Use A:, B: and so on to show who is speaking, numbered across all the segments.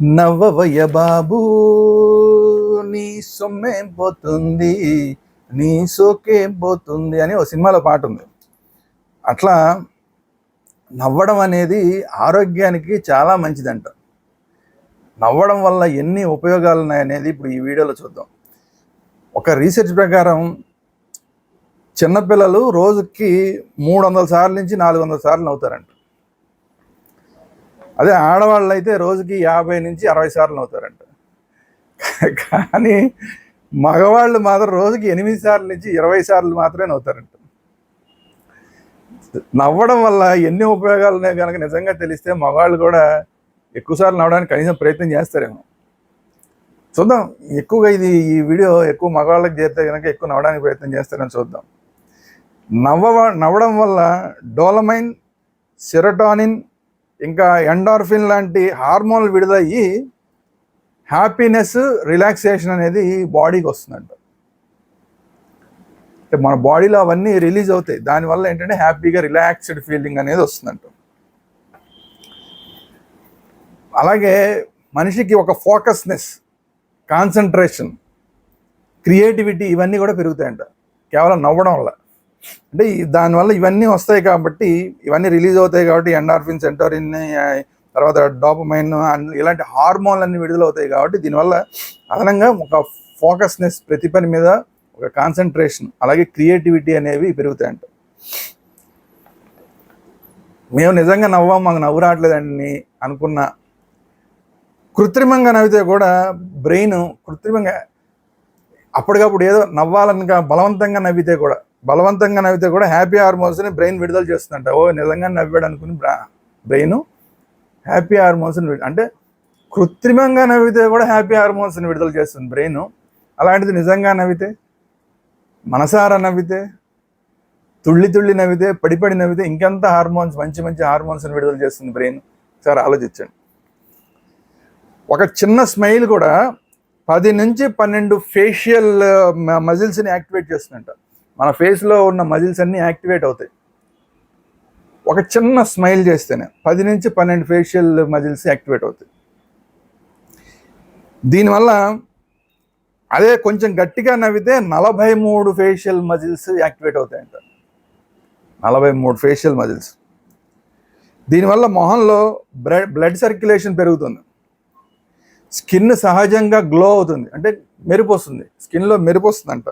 A: నవ్వవయ్య బాబు నీ సొమ్మే పోతుంది నీ సోకేం పోతుంది అని ఒక సినిమాలో పాట ఉంది. అట్లా నవ్వడం అనేది ఆరోగ్యానికి చాలా మంచిదంట. నవ్వడం వల్ల ఎన్ని ఉపయోగాలు ఉన్నాయనేది ఇప్పుడు ఈ వీడియోలో చూద్దాం. ఒక రీసెర్చ్ ప్రకారం చిన్నపిల్లలు రోజుకి మూడు వందల సార్లు నుంచి నాలుగు వందల సార్లు నవ్వుతారంట. అదే ఆడవాళ్ళు అయితే రోజుకి యాభై నుంచి అరవై సార్లు అవుతారంట కానీ మగవాళ్ళు మాత్రం రోజుకి ఎనిమిది సార్లు నుంచి ఇరవై సార్లు మాత్రమే నవ్వుతారంట. నవ్వడం వల్ల ఎన్ని ఉపయోగాలు ఉన్నాయో కనుక నిజంగా తెలిస్తే మగవాళ్ళు కూడా ఎక్కువసార్లు నవ్వడానికి కనీసం ప్రయత్నం చేస్తారేమో. చూద్దాం ఎక్కువగా ఇది ఈ వీడియో ఎక్కువ మగవాళ్ళకి చేస్తే కనుక ఎక్కువ నవ్వడానికి ప్రయత్నం చేస్తారని చూద్దాం. నవ్వ నవ్వడం వల్ల డోలమైన్ సెరటానిన్ ఇంకా ఎండార్ఫిన్ లాంటి హార్మోన్లు విడుదలయ్యి హ్యాపీనెస్ రిలాక్సేషన్ అనేది బాడీకి వస్తుందంట. అంటే మన బాడీలో అవన్నీ రిలీజ్ అవుతాయి. దానివల్ల ఏంటంటే హ్యాపీగా రిలాక్స్డ్ ఫీలింగ్ అనేది వస్తుందంట. అలాగే మనిషికి ఒక ఫోకస్నెస్ కాన్సన్ట్రేషన్ క్రియేటివిటీ ఇవన్నీ కూడా పెరుగుతాయంట. కేవలం నవ్వడం వల్ల. అంటే దానివల్ల ఇవన్నీ వస్తాయి కాబట్టి ఇవన్నీ రిలీజ్ అవుతాయి కాబట్టి ఎండార్ఫిన్ సెంటోరిన్ తర్వాత డోపమైన్ ఇలాంటి హార్మోన్లు అన్ని విడుదల అవుతాయి కాబట్టి దీనివల్ల అదనంగా ఒక ఫోకస్నెస్ ప్రతి పని మీద ఒక కాన్సన్ట్రేషన్ అలాగే క్రియేటివిటీ అనేవి పెరుగుతాయంట. మేము నిజంగా నవ్వాం మాకు నవ్వు రావట్లేదండి అనుకున్న. కృత్రిమంగా నవ్వితే కూడా బ్రెయిన్ కృత్రిమంగా అప్పటికప్పుడు ఏదో నవ్వాలని బలవంతంగా నవ్వితే కూడా బలవంతంగా నవ్వితే కూడా హ్యాపీ హార్మోన్స్ని బ్రెయిన్ విడుదల చేస్తుందంట. ఓ నిజంగా నవ్వాడు అనుకుని బ్రెయిన్ హ్యాపీ హార్మోన్స్ని అంటే కృత్రిమంగా నవ్వితే కూడా హ్యాపీ హార్మోన్స్ని విడుదల చేస్తుంది బ్రెయిన్. అలాంటిది నిజంగా నవ్వితే మనసారా నవ్వితే తుళ్ళి తుళ్ళి నవ్వితే పడిపడి నవ్వితే ఇంకెంత హార్మోన్స్ మంచి మంచి హార్మోన్స్ని విడుదల చేస్తుంది బ్రెయిన్. ఒకసారి ఆలోచించండి. ఒక చిన్న స్మైల్ కూడా పది నుంచి పన్నెండు ఫేషియల్ మజిల్స్ని యాక్టివేట్ చేస్తుందంట. మన ఫేస్లో ఉన్న మజిల్స్ అన్నీ యాక్టివేట్ అవుతాయి. ఒక చిన్న స్మైల్ చేస్తేనే పది నుంచి పన్నెండు ఫేషియల్ మజిల్స్ యాక్టివేట్ అవుతాయి. దీనివల్ల అదే కొంచెం గట్టిగా నవ్వితే నలభై మూడు ఫేషియల్ మజిల్స్ యాక్టివేట్ అవుతాయంట. నలభై మూడు ఫేషియల్ మజిల్స్ దీనివల్ల మొహంలో బ్లడ్ బ్లడ్ సర్క్యులేషన్ పెరుగుతుంది. స్కిన్ సహజంగా గ్లో అవుతుంది. అంటే మెరుపు వస్తుంది. స్కిన్లో మెరుపు వస్తుందంట.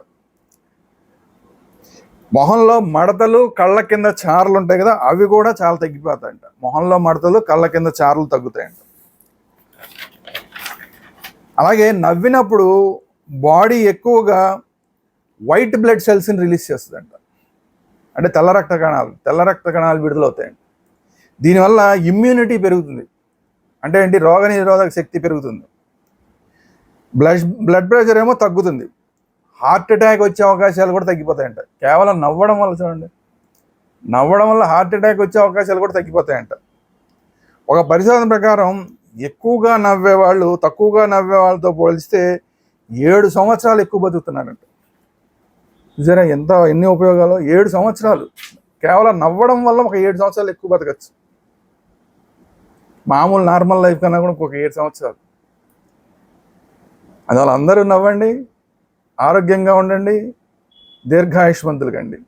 A: మొహంలో మడతలు కళ్ళ కింద చారలు ఉంటాయి కదా అవి కూడా చాలా తగ్గిపోతాయంట. మొహంలో మడతలు కళ్ళ కింద చారలు తగ్గుతాయంట. అలాగే నవ్వినప్పుడు బాడీ ఎక్కువగా వైట్ బ్లడ్ సెల్స్ని రిలీజ్ చేస్తుందంట. అంటే తెల్ల రక్త కణాలు తెల్ల రక్త కణాలు విడుదలవుతాయండి దీనివల్ల ఇమ్యూనిటీ పెరుగుతుంది. అంటే ఏంటి? రోగ నిరోధక శక్తి పెరుగుతుంది. బ్లడ్ బ్లడ్ ప్రెషర్ ఏమో తగ్గుతుంది. హార్ట్ అటాక్ వచ్చే అవకాశాలు కూడా తగ్గిపోతాయంట. కేవలం నవ్వడం వల్ల చూడండి. నవ్వడం వల్ల హార్ట్ అటాక్ వచ్చే అవకాశాలు కూడా తగ్గిపోతాయంట. ఒక పరిశోధన ప్రకారం ఎక్కువగా నవ్వే వాళ్ళు తక్కువగా నవ్వే వాళ్ళతో పోలిస్తే ఏడు సంవత్సరాలు ఎక్కువ బతుకుతున్నారంట. నిజంగా ఎంత ఎన్ని ఉపయోగాలు? ఏడు సంవత్సరాలు. కేవలం నవ్వడం వల్ల ఒక ఏడు సంవత్సరాలు ఎక్కువ బతకచ్చు. మామూలు నార్మల్ లైఫ్ కన్నా కూడా ఒక ఏడు సంవత్సరాలు. అందువల్ల అందరూ నవ్వండి. ఆరోగ్యంగా ఉండండి దీర్ఘాయుష్మంతులు కండి